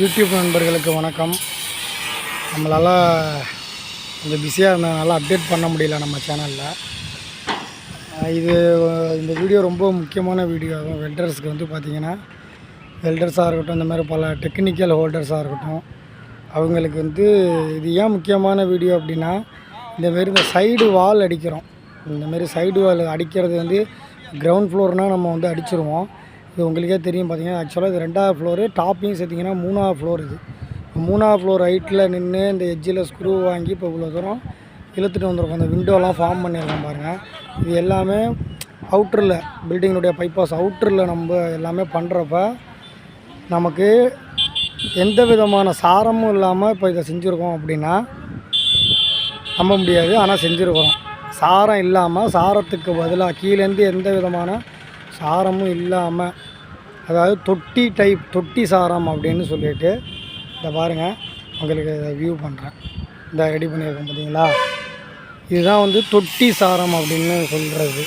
YouTube நண்பர்களுக்கு வணக்கம். நம்மளால் கொஞ்சம் பிஸியாக இருந்ததுனால அப்டேட் பண்ண முடியல நம்ம சேனலில் இது இந்த வீடியோ ரொம்ப முக்கியமான வீடியோ ஆகும். வெல்டர்ஸ்க்கு வந்து பார்த்திங்கன்னா வெல்டர்ஸாக இருக்கட்டும் இந்த மாதிரி பல டெக்னிக்கல் ஹோல்டர்ஸாக இருக்கட்டும் அவங்களுக்கு வந்து இது ஏன் முக்கியமான வீடியோ அப்படின்னா இந்தமாரி இந்த சைடு வால் அடிக்கிறோம். இந்தமாரி சைடு வால் அடிக்கிறது வந்து கிரவுண்ட் ஃப்ளோர்னால் நம்ம வந்து அடிச்சிருவோம். இது உங்களுக்கே தெரியும் பார்த்தீங்கன்னா ஆக்சுவலாக இது ரெண்டாவது ஃப்ளோரு டாப்பையும் சேர்த்திங்கன்னா மூணாவது ஃப்ளோர் இது. மூணாவது ஃப்ளோர் ஹைட்டில் நின்று இந்த எட்ஜில் ஸ்க்ரூ வாங்கி இப்போ இவ்வளோ தூரம் இழுத்துட்டு வந்திருக்கோம். அந்த விண்டோலாம் ஃபார்ம் பண்ணியிருக்கோம் பாருங்கள் இது எல்லாமே அவுட்டரில் பில்டிங்கினுடைய பைப்பாஸ் அவுட்டரில் நம்ம எல்லாமே பண்ணுறப்ப நமக்கு எந்த விதமான சாரமும் இல்லாமல் இப்போ இதை செஞ்சுருக்கோம் அப்படின்னா நம்ப முடியாது. ஆனால் செஞ்சுருக்கிறோம். சாரம் இல்லாமல் சாரத்துக்கு பதிலாக கீழேருந்து எந்த விதமான சாரமும் இல்லாமல் அதாவது தொட்டி டைப் தொட்டி சாரம் அப்படின்னு சொல்லிட்டு இதை பாருங்கள் உங்களுக்கு வியூ பண்ணுறேன் இந்த ரெடி பண்ணியிருக்கோம் பார்த்தீங்களா? இதுதான் வந்து தொட்டி சாரம் அப்படின்னு சொல்கிறது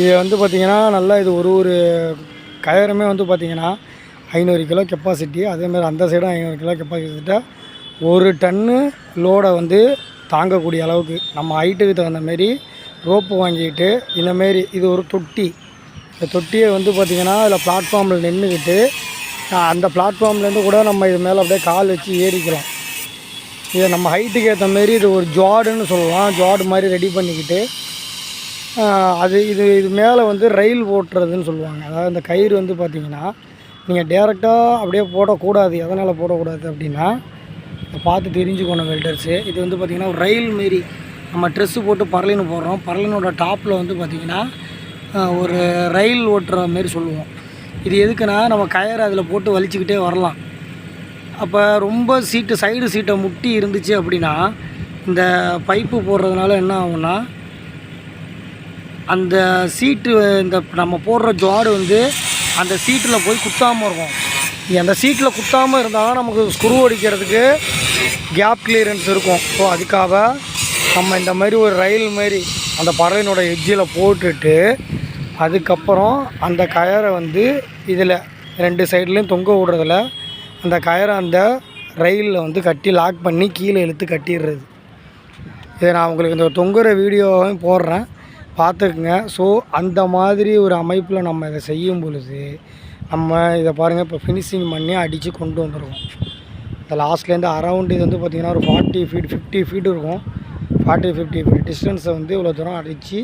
இது வந்து பார்த்திங்கன்னா நல்லா இது ஒரு ஒரு கயருமே வந்து பார்த்திங்கன்னா ஐநூறு கிலோ கெப்பாசிட்டி அதேமாதிரி அந்த சைடும் ஐநூறு கிலோ கெப்பாசிட்டிட்ட ஒரு டன்னு லோடை வந்து தாங்கக்கூடிய அளவுக்கு. நம்ம ஹைட்டுக்கு தகுந்த மாரி ரோப்பு வாங்கிட்டு இந்தமாரி இது ஒரு தொட்டி. இந்த தொட்டியை வந்து பார்த்திங்கன்னா அதில் பிளாட்ஃபார்மில் நின்றுக்கிட்டு அந்த பிளாட்ஃபார்ம்லேருந்து கூட நம்ம இது மேலே அப்படியே கால் வச்சு ஏறிக்கலாம். இதை நம்ம ஹைட்டுக்கு ஏற்ற மாரி இது ஒரு ஜாடுன்னு சொல்லலாம். ஜாடு மாதிரி ரெடி பண்ணிக்கிட்டு அது இது இது மேலே வந்து ரயில் ஓட்டுறதுன்னு சொல்லுவாங்க. அதாவது இந்த கயிறு வந்து பார்த்திங்கன்னா நீங்கள் டேரெக்டாக அப்படியே போடக்கூடாது. எதனால் போடக்கூடாது அப்படின்னா இதை பார்த்து தெரிஞ்சுக்கணும் வெல்டர்ஸு இது வந்து பார்த்திங்கன்னா ஒரு ரயில் மாரி. நம்ம ட்ரெஸ்ஸு போட்டு பரலின்னு போடுறோம். பரலினோட டாப்பில் வந்து பார்த்திங்கன்னா ஒரு ரயில் ஓட்டுற மாரி சொல்லுவோம். இது எதுக்குன்னா நம்ம கயரை அதில் போட்டு வலிச்சுக்கிட்டே வரலாம். அப்போ ரொம்ப சீட்டு சைடு சீட்டை முட்டி இருந்துச்சு அப்படின்னா இந்த பைப்பு போடுறதுனால என்ன ஆகும்னா அந்த சீட்டு இந்த நம்ம போடுற ஜாடு வந்து அந்த சீட்டில் போய் குத்தாமல் இருக்கும். அந்த சீட்டில் குத்தாமல் இருந்தால் நமக்கு ஸ்க்ரூ அடிக்கிறதுக்கு கேப் கிளியரன்ஸ் இருக்கும். ஸோ அதுக்காக நம்ம இந்த மாதிரி ஒரு ரயில் மாதிரி அந்த பறவையினோட எட்ஜில் போட்டுட்டு அதுக்கப்புறம் அந்த கயரை வந்து இதில் ரெண்டு சைட்லேயும் தொங்க விடுறதுல அந்த கயரை அந்த ரயிலில் வந்து கட்டி லாக் பண்ணி கீழே இழுத்து கட்டிடுறது. இதை நான் உங்களுக்கு இந்த தொங்குற வீடியோவையும் போடுறேன். பார்த்துக்குங்க. ஸோ அந்த மாதிரி ஒரு அமைப்பில் நம்ம இதை செய்யும் பொழுது நம்ம இதை பாருங்கள் இப்போ ஃபினிஷிங் பண்ணி அடித்து கொண்டு வந்துருக்கோம் இந்த லாஸ்ட்லேருந்து அரவுண்டு இது வந்து பார்த்திங்கன்னா ஒரு ஃபார்ட்டி ஃபீட் ஃபிஃப்டி ஃபீட் இருக்கும். ஃபார்ட்டி ஃபிஃப்டி ஃபீட் டிஸ்டன்ஸை வந்து இவ்வளோ தூரம் அடித்து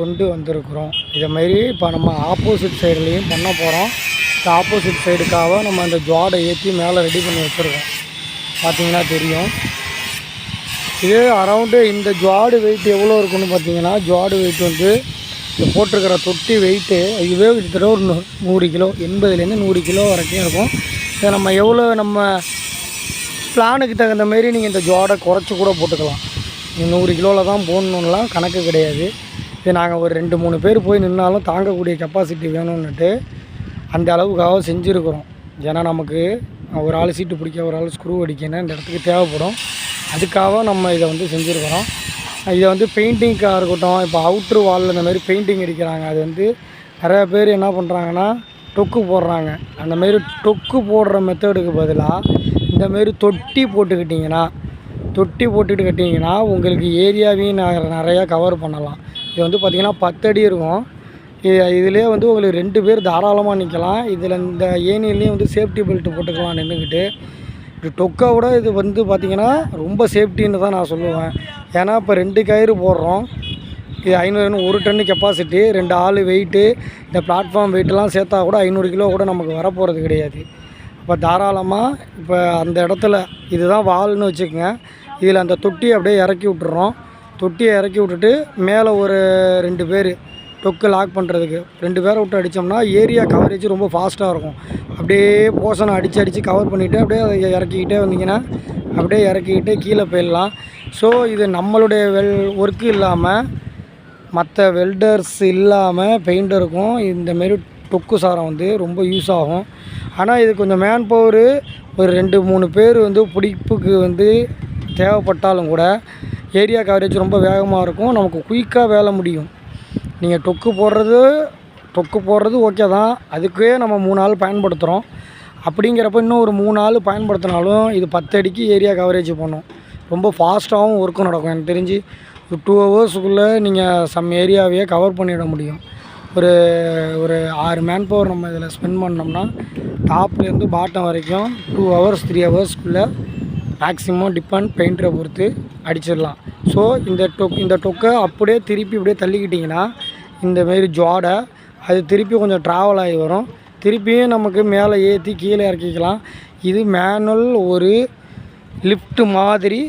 கொண்டு வந்திருக்கிறோம். இதை மாதிரி இப்போ நம்ம ஆப்போசிட் சைடுலேயும் பண்ண போகிறோம் இந்த ஆப்போசிட் சைடுக்காக நம்ம அந்த ஜுவாடை ஏற்றி மேலே ரெடி பண்ணி வச்சுருக்கோம். பார்த்தீங்கன்னா தெரியும். இது அரவுண்டு இந்த ஜுவாடு வெயிட் எவ்வளோ இருக்குன்னு பார்த்தீங்கன்னா ஜுவாடு வெயிட் வந்து இப்போ போட்டிருக்கிற தொட்டி வெயிட்டு இதுவே கிட்டத்தட்ட ஒரு நூறு கிலோ எண்பதுலேருந்து நூறு கிலோ வரைக்கும் இருக்கும். இதை நம்ம எவ்வளோ நம்ம பிளானுக்கு தகுந்த மாரி நீங்கள் இந்த ஜுவாடை குறைச்சி கூட போட்டுக்கலாம். நீங்கள் நூறு கிலோவில் தான் போடணுன்னெலாம் கணக்கு கிடையாது. இது நாங்கள் ஒரு ரெண்டு மூணு பேர் போய் நின்னாலும் தாங்கக்கூடிய கெப்பாசிட்டி வேணும்னுட்டு அந்த அளவுக்காக செஞ்சுருக்குறோம். ஏன்னா நமக்கு ஒரு ஆள் சீட்டு பிடிக்க ஒரு ஆள் ஸ்க்ரூ அடிக்கணும் இந்த இடத்துக்கு தேவைப்படும். அதுக்காக நம்ம இதை வந்து செஞ்சுருக்குறோம். இதை வந்து பெயிண்டிங்காக இருக்கட்டும் இப்போ அவுட்ரு வாலில் இந்த மாதிரி பெயிண்டிங் அடிக்கிறாங்க. அது வந்து நிறைய பேர் என்ன பண்ணுறாங்கன்னா டொக்கு போடுறாங்க. அந்தமாரி டொக்கு போடுற மெத்தடுக்கு பதிலாக இந்தமாரி தொட்டி போட்டுக்கிட்டிங்கன்னா தொட்டி போட்டுக்கிட்டு கட்டிங்கன்னா உங்களுக்கு ஏரியாவையும் நிறையா கவர் பண்ணலாம். இது வந்து பார்த்திங்கன்னா பத்தடி இருக்கும். இது இதுலேயே வந்து உங்களுக்கு ரெண்டு பேர் தாராளமாக நிற்கலாம் இதில் இந்த ஏனியிலையும் வந்து சேஃப்டி பெல்ட் போட்டுக்கலாம் நின்றுக்கிட்டு இது டொக்கை விட இது வந்து பார்த்திங்கன்னா ரொம்ப சேஃப்டின்னு தான் நான் சொல்லுவேன். ஏன்னா இப்போ ரெண்டு கயிறு போடுறோம். இது ஐநூறு ஒரு டன்னு கெப்பாசிட்டி ரெண்டு ஆள் வெயிட்டு இந்த பிளாட்ஃபார்ம் வெயிட்டெல்லாம் சேர்த்தா கூட ஐநூறு கிலோ கூட நமக்கு வரப்போகிறது கிடையாது. இப்போ தாராளமாக இப்போ அந்த இடத்துல இதுதான் வால்னு வச்சுக்கோங்க. இதில் அந்த தொட்டியை அப்படியே இறக்கி விட்டுறோம். தொட்டியை இறக்கி விட்டுட்டு மேலே ஒரு ரெண்டு பேர் டொக்கு லாக் பண்ணுறதுக்கு. ரெண்டு பேரை விட்டு அடித்தோம்னா ஏரியா கவரேஜ் ரொம்ப ஃபாஸ்ட்டாக இருக்கும். அப்படியே போஷனை அடித்து அடித்து கவர் பண்ணிவிட்டு அப்படியே அதை இறக்கிக்கிட்டே வந்தீங்கன்னா அப்படியே இறக்கிக்கிட்டு கீழே போயிடலாம். ஸோ இது நம்மளுடைய வெல் ஒர்க்கு இல்லாமல் மற்ற வெல்டர்ஸ் இல்லாமல் பெயிண்டருக்கும் இந்தமாரி டொக்கு சாரம் வந்து ரொம்ப யூஸ் ஆகும். ஆனால் இது கொஞ்சம் மேன் பவரு ஒரு ரெண்டு மூணு பேர் வந்து பிடிப்புக்கு வந்து தேவைப்பட்டாலும் கூட ஏரியா கவரேஜ் ரொம்ப வேகமாக இருக்கும். நமக்கு குயிக்காக வேலை முடியும். நீங்கள் டொக்கு போடுறது டொக்கு போடுறது ஓகே தான். அதுக்கே நம்ம மூணு நாள் பயன்படுத்துகிறோம் அப்படிங்கிறப்ப இன்னும் ஒரு மூணு நாள் பயன்படுத்தினாலும் இது பத்து அடிக்கு ஏரியா கவரேஜ் பண்ணும். ரொம்ப ஃபாஸ்ட்டாகவும் ஒர்க்கும் நடக்கும். எனக்கு தெரிஞ்சு ஒரு டூ ஹவர்ஸுக்குள்ளே நீங்கள் சம் ஏரியாவையே கவர் பண்ணிட முடியும். ஒரு ஒரு ஆறு மேன் பவர் நம்ம இதில் ஸ்பெண்ட் பண்ணோம்னா டாப்லேருந்து பாட்டம் வரைக்கும் டூ ஹவர்ஸ் த்ரீ ஹவர்ஸ்க்குள்ளே மேக்ஸிமம் டிபெண்ட் பெயிண்டரை பொறுத்து அடிச்சிடலாம். ஸோ இந்த டொக் இந்த டொக்கை அப்படியே திருப்பி இப்படியே தள்ளிக்கிட்டிங்கன்னா இந்தமாரி ஜோடை அது திருப்பி கொஞ்சம் ட்ராவல் ஆகி வரும். திருப்பியும் நமக்கு மேலே ஏற்றி கீழே இறக்கிக்கலாம். இது மேனுவல் ஒரு லிஃப்ட் மாதிரி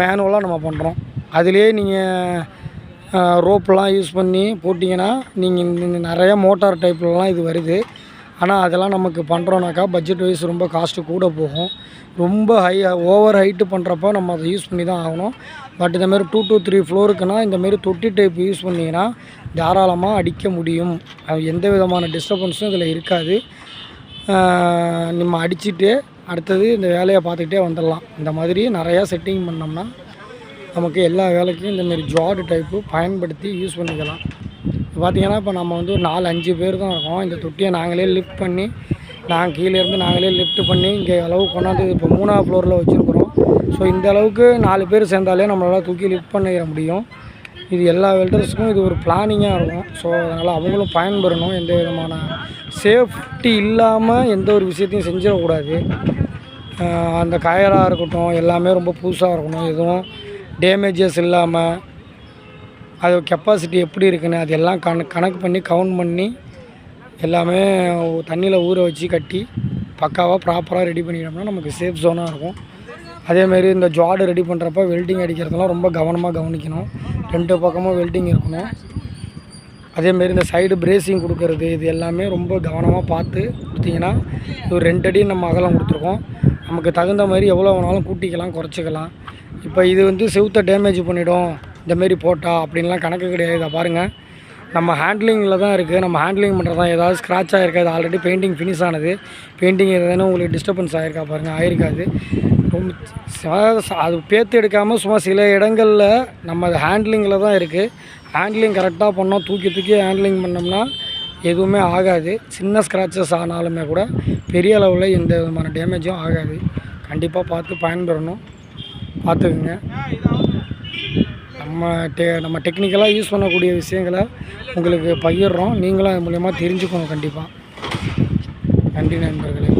மேனுவலாக நம்ம பண்ணுறோம் அதிலே நீங்கள் ரோப்லாம் யூஸ் பண்ணி போட்டிங்கன்னா நீங்கள் இந்த நிறைய மோட்டார் டைப்லலாம் இது வருது. ஆனால் அதெல்லாம் நமக்கு பண்ணுறோன்னாக்கா பட்ஜெட் வைஸ் ரொம்ப காஸ்ட்டு கூட போகும். ரொம்ப ஹை ஓவர் ஹைட்டு பண்ணுறப்ப நம்ம அதை யூஸ் பண்ணி தான் ஆகணும். பட் இந்தமாரி டூ டூ த்ரீ ஃப்ளோருக்குன்னா இந்தமாரி தொட்டி டைப் யூஸ் பண்ணிங்கன்னா தாராளமாக அடிக்க முடியும். அது எந்த விதமான டிஸ்டர்பன்ஸும் இதில் இருக்காது. நம்ம அடிச்சுட்டு அடுத்தது இந்த வேலையை பார்த்துக்கிட்டே வந்துடலாம். இந்த மாதிரி நிறையா செட்டிங் பண்ணோம்னா நமக்கு எல்லா வேலைக்கும் இந்தமாரி ஜாடு டைப்பு பயன்படுத்தி யூஸ் பண்ணிக்கலாம். பார்த்தீங்கன்னா இப்போ நம்ம வந்து ஒரு நாலு அஞ்சு பேர் தான் இருக்கோம். இந்த தொட்டியை நாங்களே லிஃப்ட் பண்ணி நாங்கள் கீழே இருந்து நாங்களே லிஃப்ட் பண்ணி இங்கே அளவு கொண்டாந்து இப்போ மூணாவது ஃப்ளோரில் வச்சுருக்குறோம். ஸோ இந்த அளவுக்கு நாலு பேர் சேர்ந்தாலே நம்மளால் தூக்கி லிஃப்ட் பண்ணிட முடியும். இது எல்லா வெல்டர்ஸுக்கும் இது ஒரு பிளானிங்காக இருக்கும். ஸோ அதனால் அவங்களும் பயன்பெறணும். எந்த விதமான சேஃப்டி இல்லாமல் எந்த ஒரு விஷயத்தையும் செஞ்சிடக்கூடாது. அந்த கயராக இருக்கட்டும் எல்லாமே ரொம்ப புதுசாக இருக்கணும். எதுவும் டேமேஜஸ் இல்லாமல் அது கெப்பாசிட்டி எப்படி இருக்குன்னு அது எல்லாம் கண கணக்கு பண்ணி கவுண்ட் பண்ணி எல்லாமே தண்ணியில் ஊற வச்சு கட்டி பக்காவாக ப்ராப்பராக ரெடி பண்ணிட்டோம்னா நமக்கு சேஃப் ஜோனாக இருக்கும். அதேமாரி இந்த ஜாடு ரெடி பண்ணுறப்ப வெல்டிங் அடிக்கிறதெல்லாம் ரொம்ப கவனமாக கவனிக்கணும். ரெண்டு பக்கமும் வெல்டிங் இருக்கணும். அதேமாரி இந்த சைடு பிரேசிங் கொடுக்கறது இது எல்லாமே ரொம்ப கவனமாக பார்த்து கொடுத்தீங்கன்னா ஒரு ரெண்டு அடி நம்ம அகலம் கொடுத்துருக்கோம். நமக்கு தகுந்த மாதிரி எவ்வளோ வேணாலும் கூட்டிக்கலாம் குறைச்சிக்கலாம். இப்போ இது வந்து செவுத்தை டேமேஜ் பண்ணிவிடும் இந்தமாரி போட்டா அப்படின்லாம் கணக்கு கிடையாது. இதை பாருங்கள் நம்ம ஹேண்ட்லிங்கில் தான் இருக்குது நம்ம ஹேண்ட்லிங் பண்ணுறது தான் ஏதாவது ஸ்க்ராட்ச் ஆகிருக்காது ஆல்ரெடி பெயிண்டிங் ஃபினிஷ் ஆனது. பெயிண்டிங் எதுனா உங்களுக்கு டிஸ்டர்பன்ஸ் ஆகிருக்கா பாருங்கள் ஆயிருக்காது. ரொம்ப அது பேத்து எடுக்காமல் சும்மா சில இடங்களில் நம்ம அது ஹேண்ட்லிங்கில் தான் இருக்குது ஹேண்ட்லிங் கரெக்டாக பண்ணோம். தூக்கி தூக்கி ஹேண்ட்லிங் பண்ணோம்னா எதுவுமே ஆகாது. சின்ன ஸ்க்ராச்சஸ் ஆனாலுமே கூட பெரிய அளவில் எந்த விதமான டேமேஜும் ஆகாது. கண்டிப்பாக பார்த்து பயன்பெறணும். பார்த்துக்குங்க. நம்ம டெ நம்ம டெக்னிக்கலாக யூஸ் பண்ணக்கூடிய விஷயங்களை உங்களுக்கு பகிர்றோம். நீங்களும் அது மூலயமா தெரிஞ்சுக்கணும் கண்டிப்பாக நன்றி நண்பர்களே.